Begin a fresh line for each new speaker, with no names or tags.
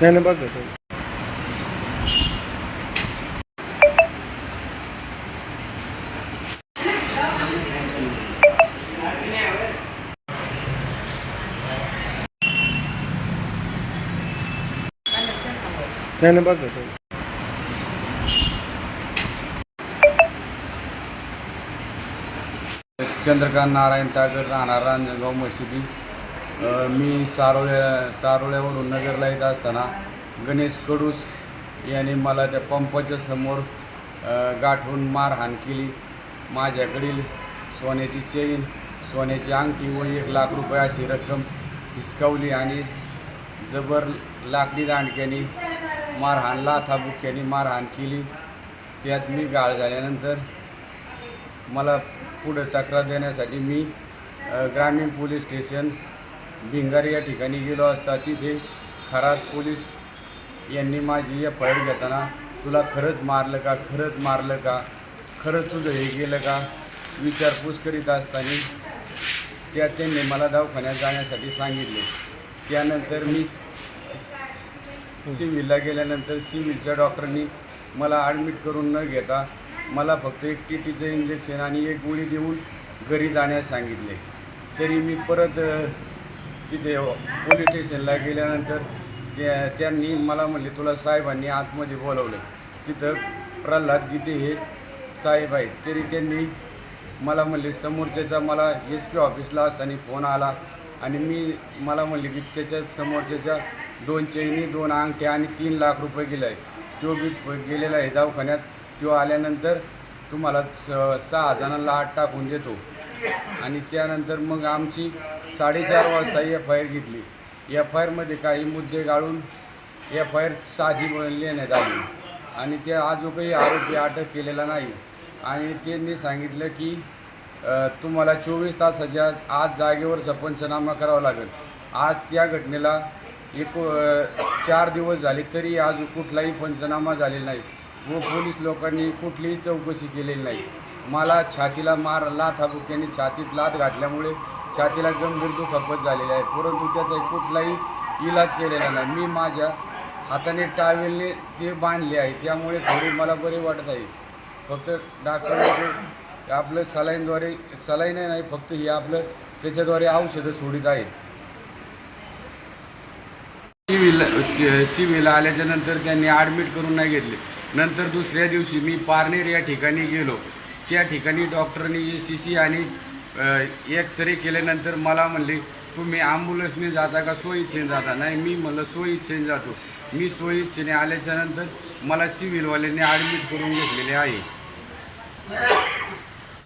नाही नाही बघ नाही नाही बघ
चंद्रकांत नारायण तागर राहणार रांजणगाव मशिदी. मी सारोळ्या सारोळ्यावरून नगरला येत असताना गणेश कडूस यांनी मला त्या पंपाच्या समोर गाठून मारहाण केली. माझ्याकडील सोन्याची चेन सोन्याची अंगठी व एक लाख रुपये अशी रक्कम हिसकावली आणि जबर लाकडी दांडक्याने मारहाण लाथाबुक्याने मारहाण केली. त्यात मी गाळ झाल्यानंतर मला पुढे तक्रार देण्यासाठी मी ग्रामीण पोलीस स्टेशन भिंगारी या ठिकाणी गेलो असता तिथे खरात पोलीस यांनी माझी एफ आय घेताना तुला खरंच मारलं का? खरंच मारलं का? खरंच तुझं हे गेलं का? विचारपूस करीत असताना त्या त्यांनी मला दवाखान्यात जाण्यासाठी सांगितले. त्यानंतर मी सिव्हिलला गेल्यानंतर सिव्हिलच्या डॉक्टरनी मला ॲडमिट करून न घेता मला फक्त एक टी टीचं इंजेक्शन आणि एक गोळी देऊन घरी जाण्यास सांगितले. तरी मी परत तिथे हो, पोलीस स्टेशनला गेल्यानंतर त्या त्यांनी मला म्हणले तुला साहेबांनी आतमध्ये बोलवलं तिथं प्रल्हाद गीते हे साहेब आहेत. तरी त्यांनी मला म्हणले समोरच्याचा मला एस पी ऑफिसला असताना फोन आला आणि मी मला म्हणले की त्याच्या समोरच्याच्या दोन चैनी दोन अंगठ्या आणि तीन लाख रुपये गेले आहे तो बी गेलेला आहे दवाखान्यात. तो आल्यानंतर तुम्हाला स सहा जणांना आठ टाकून देतो. आणि त्यानंतर मग आमची साडेचार वाजता एफ आय आर घेतली. एफ आय आरमध्ये काही मुद्दे गाळून एफ आय आर साधी लिहिण्यात आली. आणि त्या आजोबाई आरोपी अटक केलेला नाही. आणि त्यांनी सांगितलं की तुम्हाला चोवीस तासाच्या आज जागेवरचा पंचनामा करावा लागेल. आज त्या घटनेला एक चार दिवस झाले तरी आज कुठलाही पंचनामा झालेला नाही. व पोलीस लोकांनी कुठलीही चौकशी केलेली नाही. मला छातीला मार लाथ हाबुक्याने छातीत लाथ घातल्यामुळे छातीला गंभीर दुखापत झालेली आहे. परंतु त्याचा कुठलाही इलाज केलेला नाही. मी माझ्या हाताने टावेलने ते बांधले आहे. त्यामुळे थोडी मला बरे वाटत आहे. फक्त डॉक्टर आपलं सलाईनद्वारे सलाईन नाही फक्त हे आपलं त्याच्याद्वारे औषधं सोडित आहेत. सिव्हिल सि- सिव्हिल आल्याच्यानंतर त्यांनी ॲडमिट करून नाही घेतले. नंतर दुसऱ्या दिवशी मी पारनेर या ठिकाणी गेलो. त्या ठिकाणी डॉक्टरनी ए सी सी आणि एक्सरे केल्यानंतर मला म्हणले तुम्ही ॲम्ब्युलन्सने जाता का? सोयीच्छेने जाता? नाही मी म्हणलं सोयीच्छेने जातो. मी सोयीच्छेने आल्याच्यानंतर मला सिव्हिलवाल्याने ॲडमिट करून घेतलेले आहे.